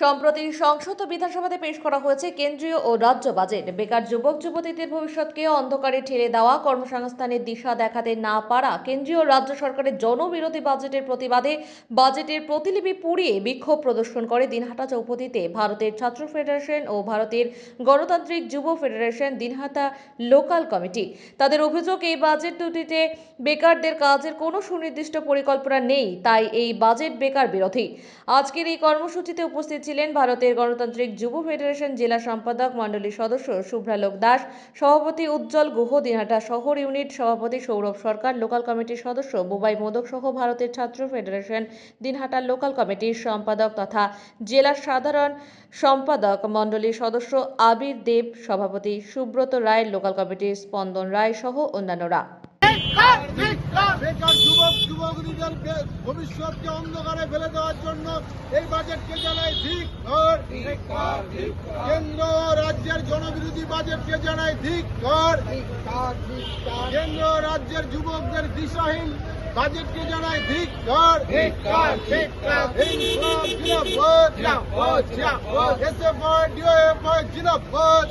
সম্প্রতি সংসদ বিধানসভাতে পেশ করা হয়েছে কেন্দ্রীয় ও রাজ্য বাজেট। বেকার যুবক, যুবতীদের ভবিষ্যৎকে অন্ধকারে ঠেলে দেওয়া, কর্মসংস্থানের দিশা দেখাতে না পারা, কেন্দ্রীয় রাজ্য সরকারের জনবিরোধী বাজেটের প্রতিবাদে বাজেটের প্রতিলিপি পুড়িয়ে বিক্ষোভ প্রদর্শন করে দিনহাটা চৌপতিতে। ভারতের ছাত্র ফেডারেশন ও ভারতের গণতান্ত্রিক যুব ফেডারেশন দিনহাটা লোকাল কমিটি। তাদের অভিযোগ, এই বাজেট দুটিতে বেকারদের কাজের কোনো সুনির্দিষ্ট পরিকল্পনা নেই, তাই এই বাজেট বেকার বিরোধী। আজকের এই কর্মসূচিতে উপস্থিত ছিলেন ভারতের গণতান্ত্রিক যুব ফেডারেশন জেলা সম্পাদক মণ্ডলীর সদস্য শুভ্রালোক দাস, সভাপতি উজ্জ্বল গুহ দিনহাটা শহর ইউনিট সভাপতি সৌরভ সরকার, লোকাল কমিটির সদস্য বুবাই মোদক সহ ভারতের ছাত্র ফেডারেশন দিনহাটা লোকাল কমিটির সম্পাদক তথা জেলা সাধারণ সম্পাদক মণ্ডলীর সদস্য আবির দেব, সভাপতি সুব্রত রায়, লোকাল কমিটির স্পন্দন রায় সহ অন্যান্যরা। ভবিষ্যৎকে অন্ধকারে ফেলে দেওয়ার জন্য এই বাজেটকে ঠিক কর কেন্দ্র রাজ্যের জনবিরোধী বাজেটকে জানাই ঠিক কর কেন্দ্র রাজ্যের যুবকদের দিশাহীন বাজেটকে কর জিন্দাবাদ জিন্দাবাদ এসএফআই ডিওএফআই জিন্দাবাদ